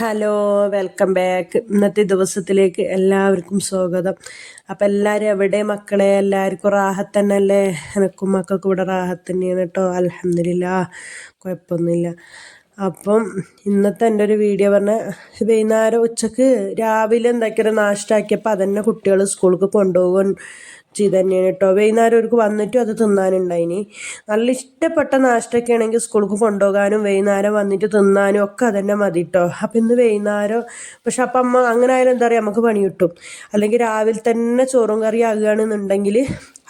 Hello welcome back ഇന്നത്തെ ദിവസത്തിലേക്ക് എല്ലാവർക്കും സ്വാഗതം. അപ്പം എല്ലാവരും എവിടെ മക്കളെ? എല്ലാവർക്കും റാഹത്ത് തന്നെ അല്ലേ എനക്കും മക്കൾക്കും ഇവിടെ റാഹത്ത് തന്നെയാണ് കേട്ടോ. അലഹമില്ല കുഴപ്പമൊന്നുമില്ല. അപ്പം ഇന്നത്തെ എന്റെ ഒരു വീഡിയോ പറഞ്ഞാൽ വൈകുന്നേരം ഉച്ചയ്ക്ക് രാവിലെ എന്താക്കിയൊരു നാഷ്ടാക്കിയപ്പോൾ അതന്നെ കുട്ടികൾ സ്കൂൾക്ക് കൊണ്ടുപോകാൻ ചെയ്ത് തന്നെയാണ് കേട്ടോ വൈകുന്നേരം അവർക്ക് വന്നിട്ടും അത് തിന്നാനുണ്ടായിനി. നല്ല ഇഷ്ടപ്പെട്ട നാഷ്ടൊക്കെ ആണെങ്കിൽ സ്കൂൾക്ക് കൊണ്ടുപോകാനും വൈകുന്നേരം വന്നിട്ട് തിന്നാനും ഒക്കെ അതന്നെ മതി കേട്ടോ അപ്പം ഇന്ന് വൈകുന്നേരം പക്ഷെ അപ്പം അമ്മ അങ്ങനെ ആയാലും എന്താ പറയുക നമുക്ക് പണി കിട്ടും. അല്ലെങ്കിൽ രാവിലെ തന്നെ ചോറും കറി ആകുകയാണെന്നുണ്ടെങ്കിൽ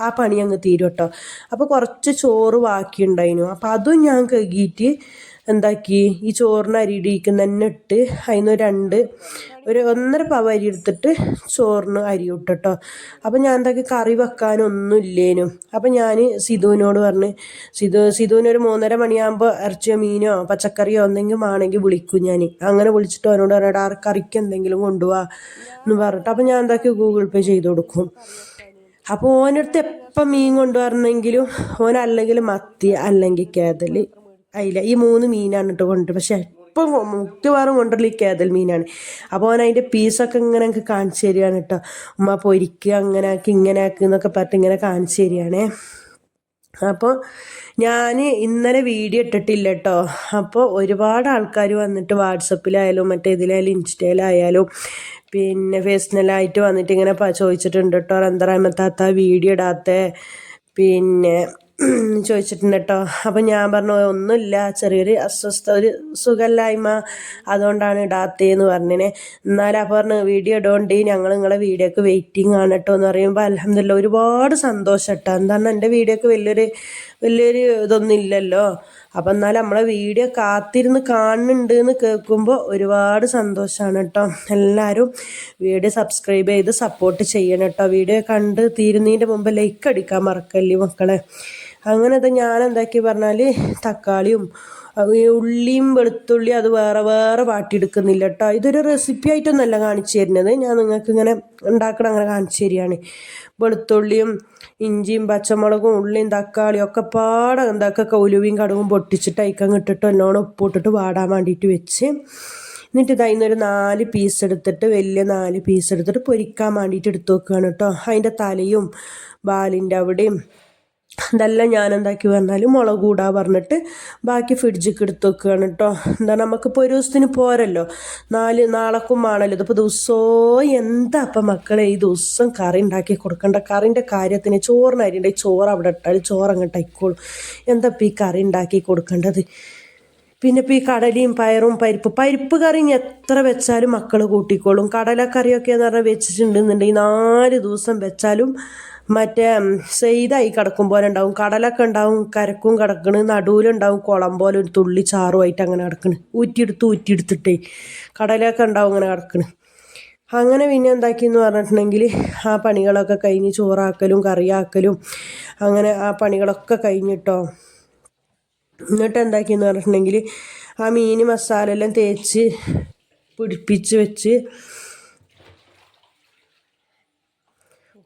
ആ പണി അങ്ങ് തീരും കേട്ടോ അപ്പോൾ കുറച്ച് ചോറ് ബാക്കിയുണ്ടായിരുന്നു അപ്പോൾ അതും ഞാൻ കഴുകിയിട്ട് എന്താക്കി? ഈ ചോറിന് അരി ഇടിയിക്കുന്ന തന്നെ ഇട്ട് അതിന് രണ്ട് ഒരു ഒന്നര പവ അരി എടുത്തിട്ട് ചോറിന് അരി ഇട്ടോ അപ്പം ഞാൻ എന്താക്കി? കറി വെക്കാനൊന്നും ഇല്ലേനു അപ്പം ഞാൻ സിധുവിനോട് പറഞ്ഞ് സിധു സിധുവിന് ഒരു മൂന്നര മണിയാകുമ്പോൾ ഇറച്ചിയോ മീനോ പച്ചക്കറിയോ എന്തെങ്കിലും ആണെങ്കിൽ വിളിക്കും ഞാൻ അങ്ങനെ വിളിച്ചിട്ട് അവനോട് പറഞ്ഞിട്ട് ആ കറിക്ക് എന്തെങ്കിലും കൊണ്ടുപോവാ എന്ന് പറഞ്ഞിട്ട്. അപ്പം ഞാൻ എന്താക്കി? ഗൂഗിൾ പേ ചെയ്ത് കൊടുക്കും. അപ്പോൾ ഓനടുത്ത് എപ്പം മീൻ കൊണ്ടുവരണമെങ്കിലും ഓനല്ലെങ്കിൽ മത്തി അല്ലെങ്കിൽ കേതൽ അയില. ഈ മൂന്ന് മീനാണ് കേട്ടോ കൊണ്ട് പക്ഷെ ഇപ്പം കൊണ്ടുവരൽ ഈ കേതൽ മീനാണ്. അപ്പോൾ അവൻ അതിന്റെ പീസൊക്കെ ഇങ്ങനെ എനിക്ക് കാണിച്ചു തരികയാണ് കേട്ടോ ഉമ്മ പൊരിക്കുക അങ്ങനെ ആക്കി ഇങ്ങനെ ആക്കി എന്നൊക്കെ പറഞ്ഞിട്ട് ഇങ്ങനെ കാണിച്ചു തരികയാണേ അപ്പോൾ ഞാൻ ഇന്നലെ വീഡിയോ ഇട്ടിട്ടില്ല കേട്ടോ അപ്പോൾ ഒരുപാട് ആൾക്കാർ വന്നിട്ട് വാട്സപ്പിലായാലും മറ്റേ ഇതിലായാലും ഇൻസ്റ്റയിലായാലും പിന്നെ ഫേസ്ബുക്കിലായിട്ട് വന്നിട്ട് ഇങ്ങനെ ചോദിച്ചിട്ടുണ്ട് കേട്ടോ എന്താ റഹ്മത്താത്ത വീഡിയോ ഇടാത്ത. പിന്നെ ചോദിച്ചിട്ടുണ്ട് കേട്ടോ അപ്പം ഞാൻ പറഞ്ഞു ഒന്നുമില്ല ചെറിയൊരു അസ്വസ്ഥ ഒരു സുഖമില്ലായ്മ അതുകൊണ്ടാണ് ഇടാത്തതെന്ന് പറഞ്ഞിനെ. എന്നാലും അപ്പോൾ പറഞ്ഞു വീഡിയോ ഇടുകൊണ്ട് ഞങ്ങൾ നിങ്ങളെ വീഡിയോക്ക് വെയിറ്റിംഗ് ആണ് കേട്ടോ എന്ന് പറയുമ്പോൾ അലഹമില്ല ഒരുപാട് സന്തോഷം കേട്ടോ എന്താണ് എന്റെ വീഡിയോക്ക് വലിയൊരു വലിയൊരു ഇതൊന്നും ഇല്ലല്ലോ. അപ്പം എന്നാലും നമ്മളെ വീഡിയോ കാത്തിരുന്ന് കാണുന്നുണ്ട് എന്ന് കേൾക്കുമ്പോൾ ഒരുപാട് സന്തോഷമാണ് കേട്ടോ എല്ലാവരും വീഡിയോ സബ്സ്ക്രൈബ് ചെയ്ത് സപ്പോർട്ട് ചെയ്യണം കേട്ടോ വീഡിയോ കണ്ട് തീരുന്നതിന്റെ മുമ്പ് ലൈക്ക് അടിക്കാൻ മറക്കല്ലേ മക്കളെ. അങ്ങനത്തെ ഞാൻ എന്താക്കി പറഞ്ഞാൽ തക്കാളിയും ഉള്ളിയും വെളുത്തുള്ളി അത് വേറെ വേറെ വാട്ടിയെടുക്കുന്നില്ല കേട്ടോ. ഇതൊരു റെസിപ്പി ആയിട്ടൊന്നല്ല കാണിച്ചു തരുന്നത്. ഞാൻ നിങ്ങൾക്ക് ഇങ്ങനെ ഉണ്ടാക്കണം അങ്ങനെ കാണിച്ചു തരികയാണ്. വെളുത്തുള്ളിയും ഇഞ്ചിയും പച്ചമുളകും ഉള്ളിയും തക്കാളിയും ഒക്കെ പാടെ എന്താക്കുക ഉലുവയും കടുവും പൊട്ടിച്ചിട്ട് അയക്കം ഇട്ടിട്ട് എന്നോണം ഉപ്പിട്ടിട്ട് വാടാൻ വേണ്ടിയിട്ട് വെച്ച് എന്നിട്ട് ഇതായിന്നൊരു നാല് പീസ് എടുത്തിട്ട് വലിയ നാല് പീസ് എടുത്തിട്ട് പൊരിക്കാൻ വേണ്ടിയിട്ട് എടുത്ത് വെക്കുകയാണ് കേട്ടോ. അതിന്റെ തലയും ബാലിന്റെ അവിടെയും ഇതെല്ലാം ഞാൻ എന്താക്കി പറഞ്ഞാൽ മുളക് കൂടാ പറഞ്ഞിട്ട് ബാക്കി ഫ്രിഡ്ജിക്ക് എടുത്ത് വെക്കുകയാണ് കേട്ടോ എന്താ നമുക്കിപ്പോൾ ഒരു ദിവസത്തിന് പോരല്ലോ. നാല് നാളക്കും ആണല്ലോ ഇതിപ്പോൾ ദിവസവും എന്താ അപ്പം മക്കളെ ഈ ദിവസം കറി ഉണ്ടാക്കി കൊടുക്കേണ്ട? കറിന്റെ കാര്യത്തിന് ചോറിനരിന്റെ ചോറ് അവിടെ ഇട്ടാൽ ചോറ് അങ്ങോട്ട് ആയിക്കോളും. എന്താ ഇപ്പം ഈ കറി ഉണ്ടാക്കി കൊടുക്കേണ്ടത്? പിന്നെ ഇപ്പോൾ ഈ കടലയും പയറും പരിപ്പ് പരിപ്പ് കറി എത്ര വെച്ചാലും മക്കൾ കൂട്ടിക്കോളും. കടലക്കറിയൊക്കെ എന്ന് പറഞ്ഞാൽ വെച്ചിട്ടുണ്ടെന്നുണ്ടെങ്കിൽ നാല് ദിവസം വെച്ചാലും മറ്റേ സെയ്തായി കിടക്കും പോലെ ഉണ്ടാവും. കടലൊക്കെ ഉണ്ടാവും കരക്കും കിടക്കണ് നടുവിലുണ്ടാവും കുളം പോലെ ഒരു തുള്ളി ചാറുമായിട്ട് അങ്ങനെ കിടക്കണ്. ഊറ്റിയെടുത്ത് ഊറ്റിയെടുത്തിട്ടേ കടലൊക്കെ ഉണ്ടാവും അങ്ങനെ കിടക്കണ്. അങ്ങനെ പിന്നെ എന്താക്കിയെന്ന് പറഞ്ഞിട്ടുണ്ടെങ്കിൽ ആ പണികളൊക്കെ കഴിഞ്ഞ് ചോറാക്കലും കറിയാക്കലും അങ്ങനെ ആ പണികളൊക്കെ കഴിഞ്ഞിട്ടോ എന്നിട്ട് എന്താക്കിയെന്ന് പറഞ്ഞിട്ടുണ്ടെങ്കിൽ ആ മീൻ മസാല എല്ലാം തേച്ച് പിടിപ്പിച്ച് വെച്ച്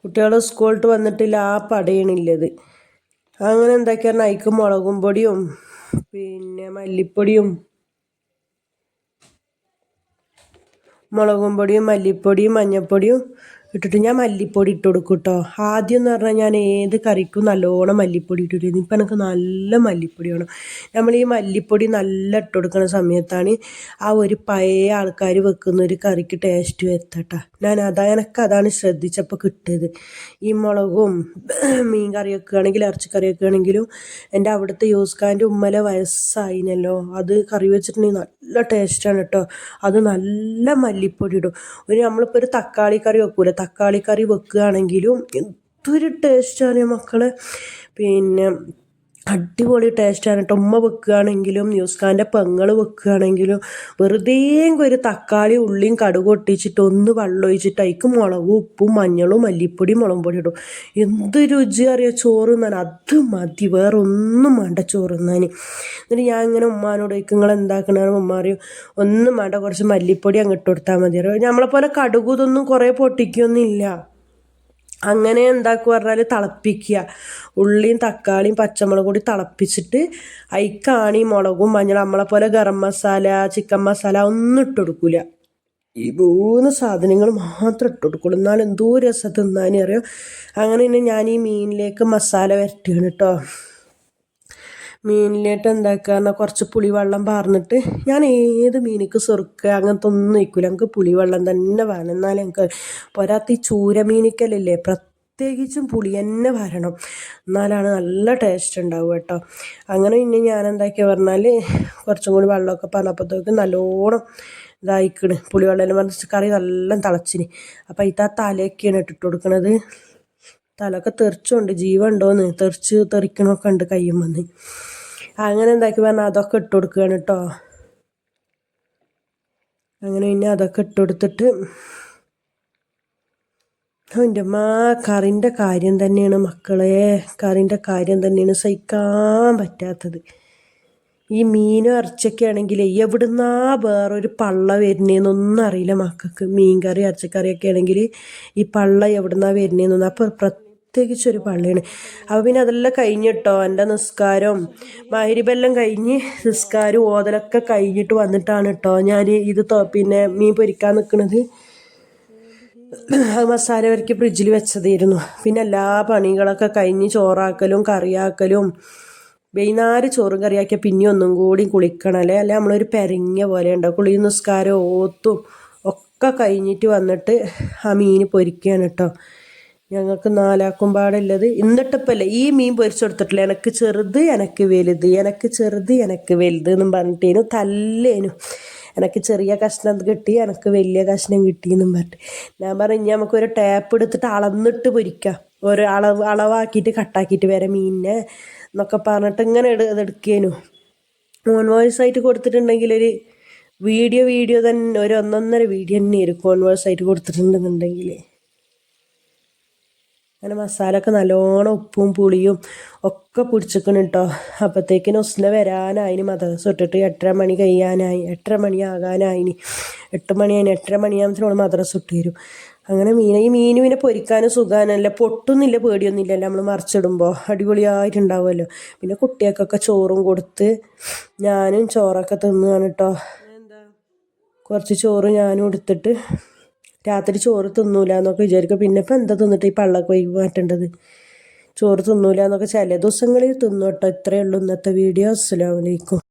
കുട്ടികൾ സ്കൂളിട്ട് വന്നിട്ടില്ല ആ പടയണില്ലത്. അങ്ങനെ എന്തൊക്കെയാണ് അയക്ക് മുളകും പൊടിയും പിന്നെ മല്ലിപ്പൊടിയും മുളകും പൊടിയും മല്ലിപ്പൊടിയും മഞ്ഞൾപ്പൊടിയും ഇട്ടിട്ട് ഞാൻ മല്ലിപ്പൊടി ഇട്ട് കൊടുക്കും കേട്ടോ ആദ്യം എന്ന് പറഞ്ഞാൽ ഞാൻ ഏത് കറിക്കും നല്ലോണം മല്ലിപ്പൊടി ഇട്ടിരുന്നു ഇപ്പം എനിക്ക് നല്ല മല്ലിപ്പൊടി വേണം. നമ്മൾ ഈ മല്ലിപ്പൊടി നല്ല ഇട്ട് കൊടുക്കുന്ന സമയത്താണ് ആ ഒരു പഴയ ആൾക്കാർ വെക്കുന്ന ഒരു കറിക്ക് ടേസ്റ്റ് എത്തട്ട ഞാൻ അതാ എനിക്ക് അതാണ് ശ്രദ്ധിച്ചപ്പോൾ കിട്ടിയത്. ഈ മുളകും മീൻ കറി വെക്കുകയാണെങ്കിൽ ഇറച്ചിക്കറി വെക്കുകയാണെങ്കിലും എന്റെ അവിടുത്തെ യൂസ്കാന്റെ ഉമ്മല വയസ്സായിനല്ലോ. അത് കറി വെച്ചിട്ടുണ്ടെങ്കിൽ നല്ല ടേസ്റ്റാണ് കേട്ടോ അത് നല്ല മല്ലിപ്പൊടി ഇടും. ഒരു നമ്മളിപ്പോൾ ഒരു തക്കാളി കറി വെക്കൂല? തക്കാളി കറി വെക്കുകയാണെങ്കിലും എന്തൊരു ടേസ്റ്റാണ് മക്കളെ. പിന്നെ അടിപൊളി ടേസ്റ്റാണ് കേട്ടോ ഉമ്മ വെക്കുകയാണെങ്കിലും ന്യൂസ്കാന്റെ പെങ്ങൾ വെക്കുകയാണെങ്കിലും വെറുതെ ഒരു തക്കാളി ഉള്ളിയും കടുക് ഒട്ടിച്ചിട്ട് ഒന്ന് വെള്ളം ഒഴിച്ചിട്ട് അതിക്ക് മുളകും ഉപ്പും മഞ്ഞളും മല്ലിപ്പൊടിയും മുളകും പൊടി ഇടും. എന്ത് രുചി അറിയാം? ചോറ് തിന്നാൻ. അത് മതി. വേറെ ഒന്നും വേണ്ട ചോറ് തിന്നാൻ എന്നിട്ട് ഞാൻ ഇങ്ങനെ ഉമ്മാനോട് ചോദിക്കും നിങ്ങൾ എന്താക്കണ? ഉമ്മ അറിയും ഒന്നും വേണ്ട. കുറച്ച് മല്ലിപ്പൊടി അങ്ങോട്ട് കൊടുത്താൽ മതി. അറിയാം നമ്മളെപ്പോലെ കടുക് കുറേ കുറേ പൊട്ടിക്കൊന്നുമില്ല. അങ്ങനെ എന്താക്കുക പറഞ്ഞാൽ തിളപ്പിക്കുക. ഉള്ളിയും തക്കാളിയും പച്ചമുളകും കൂടി തിളപ്പിച്ചിട്ട് അയിക്കാണി മുളകും മഞ്ഞൾ നമ്മളെ പോലെ ഗരം മസാല ചിക്കൻ മസാല ഒന്നും ഇട്ട് കൊടുക്കില്ല ഈ മൂന്ന് സാധനങ്ങൾ മാത്രം ഇട്ട് കൊടുക്കുള്ളൂ. എന്നാലും എന്തോ രസം തിന്നാനേ അറിയാം? അങ്ങനെ തന്നെ ഞാൻ ഈ മീനിലേക്ക് മസാല വരട്ടുകയാണ് കേട്ടോ മീനിലേട്ട് എന്താക്കുക എന്നാൽ കുറച്ച് പുളിവെള്ളം പാർന്നിട്ട് ഞാൻ ഏത് മീനിക്ക് സ്വർക്കുക അങ്ങനത്തെ ഒന്നും വയ്ക്കില്ല ഞങ്ങൾക്ക് പുളിവെള്ളം തന്നെ വേണം. എന്നാലും ഞങ്ങൾക്ക് പോരാത്ത ഈ ചൂര മീനിക്കലല്ലേ പ്രത്യേകിച്ചും പുളി തന്നെ വരണം. എന്നാലാണ് നല്ല ടേസ്റ്റ് ഉണ്ടാവുക കേട്ടോ. അങ്ങനെ ഇനി ഞാൻ എന്താക്കിയ പറഞ്ഞാൽ കുറച്ചും കൂടി വെള്ളമൊക്കെ പറഞ്ഞപ്പോഴത്തേക്ക് നല്ലോണം ഇതായിക്കണ്. പുളിവെള്ളം പറഞ്ഞ കറി നല്ല തിളച്ചിന്. അപ്പം ഇതാ തലയൊക്കെയാണ് ഇട്ടിട്ട് കൊടുക്കണത്. തലയൊക്കെ തെറിച്ചുണ്ട് ജീവൻ ഉണ്ടോയെന്ന് തെറിച്ച് തെറിക്കണമൊക്കെ ഉണ്ട് കയ്യും വന്ന്. അങ്ങനെ എന്താക്കി പറഞ്ഞാൽ അതൊക്കെ ഇട്ട് കൊടുക്കുകയാണ് കേട്ടോ അങ്ങനെ പിന്നെ അതൊക്കെ ഇട്ട് കൊടുത്തിട്ട് എന്റെ അമ്മ കറിന്റെ കാര്യം തന്നെയാണ് മക്കളെ. കറിന്റെ കാര്യം തന്നെയാണ് സഹിക്കാൻ പറ്റാത്തത്. ഈ മീൻ ഇറച്ചൊക്കെ ആണെങ്കിൽ എവിടുന്നാ വേറൊരു പള്ള വരുന്നതെന്നൊന്നും അറിയില്ല മക്കൾക്ക്. മീൻ കറി ഇറച്ചക്കറിയൊക്കെ ആണെങ്കിൽ ഈ പള്ള എവിടുന്നാ വരുന്നതെന്നൊന്നും അപ്പോൾ പ്രത്യേകിച്ചൊരു പള്ളിയാണ്. അപ്പോൾ പിന്നെ അതെല്ലാം കഴിഞ്ഞിട്ടോ? എന്റെ നിസ്കാരവും മഹരിബെല്ലാം കഴിഞ്ഞ് നിസ്കാരം ഓതലൊക്കെ കഴിഞ്ഞിട്ട് വന്നിട്ടാണ് കേട്ടോ ഞാൻ ഇത് പിന്നെ മീൻ പൊരിക്കാൻ നിൽക്കുന്നത് മസാല വരയ്ക്ക് ഫ്രിഡ്ജിൽ വെച്ചതായിരുന്നു. പിന്നെ എല്ലാ പണികളൊക്കെ കഴിഞ്ഞ് ചോറാക്കലും കറിയാക്കലും വൈകുന്നേരം ചോറും കറിയാക്കിയ പിന്നെ ഒന്നും കൂടി കുളിക്കണം അല്ലേ? അല്ലെ? നമ്മളൊരു പെരങ്ങിയ പോലെ ഉണ്ടാവും കുളി നിസ്കാരം ഓത്തും ഒക്കെ കഴിഞ്ഞിട്ട് വന്നിട്ട് ആ മീൻ പൊരിക്കുകയാണ് കേട്ടോ ഞങ്ങൾക്ക് നാലാക്കും പാടുള്ളത് എന്നിട്ടിപ്പല്ലേ ഈ മീൻ പൊരിച്ചു കൊടുത്തിട്ടില്ല? എനക്ക് ചെറുത് എനക്ക് വലുത്. എനക്ക് ചെറുത് എനക്ക് വലുത് എന്നും പറഞ്ഞിട്ടേനു തല്ലേനു. എനിക്ക് ചെറിയ കഷ്ണം കിട്ടി എനിക്ക് വലിയ കഷ്ണം കിട്ടി എന്നും പറഞ്ഞിട്ട്. ഞാൻ പറഞ്ഞു നമുക്കൊരു ടാപ്പ് എടുത്തിട്ട് അളന്നിട്ട് പൊരിക്കാം. ഒരു അളവ് അളവാക്കിയിട്ട് കട്ടാക്കിയിട്ട് വരെ മീനിനെ എന്നൊക്കെ പറഞ്ഞിട്ട് ഇങ്ങനെ എടുക്കേനു. മോൺ വോയിസ് ആയിട്ട് കൊടുത്തിട്ടുണ്ടെങ്കിൽ ഒരു വീഡിയോ വീഡിയോ തന്നെ ഒരു ഒന്നൊന്നര വീഡിയോ തന്നെ ആയിരിക്കും നോൺ വോയിസ് ആയിട്ട് കൊടുത്തിട്ടുണ്ടെന്നുണ്ടെങ്കിൽ. അങ്ങനെ മസാല ഒക്കെ നല്ലോണം ഉപ്പും പുളിയും ഒക്കെ പിടിച്ചിക്കണം കേട്ടോ അപ്പോഴത്തേക്കിന് ഉസ്ന വരാനായിന് മദ്രസ ഇട്ടിട്ട് എട്ടര മണി കഴിയാനായി എട്ടര മണി ആകാനായിന്. എട്ട് മണിയായി എട്ടര മണിയാകുമ്പോൾ മദ്രസ ഇട്ട് തരും അങ്ങനെ മീൻ ഈ മീൻ പിന്നെ പൊരിക്കാനും സുഖാനല്ല പൊട്ടൊന്നുമില്ല പേടിയൊന്നുമില്ലല്ലോ നമ്മൾ മറിച്ചിടുമ്പോൾ അടിപൊളിയായിട്ടുണ്ടാവുമല്ലോ. പിന്നെ കുട്ടികൾക്കൊക്കെ ചോറും കൊടുത്ത് ഞാനും ചോറൊക്കെ തിന്നുകയാണ് കേട്ടോ കുറച്ച് ചോറ് ഞാനും എടുത്തിട്ട് രാത്രി ചോറ് തിന്നൂല എന്നൊക്കെ വിചാരിക്കും. പിന്നെ ഇപ്പം എന്താ തിന്നിട്ട് ഈ പള്ളക്ക് പോയി മാറ്റേണ്ടത്? ചോറ് തിന്നൂല എന്നൊക്കെ ചില ദിവസങ്ങളിൽ തിന്നോട്ടോ. ഇത്രയേ ഉള്ളൂ ഇന്നത്തെ വീഡിയോ അസ്സലാമലൈക്കും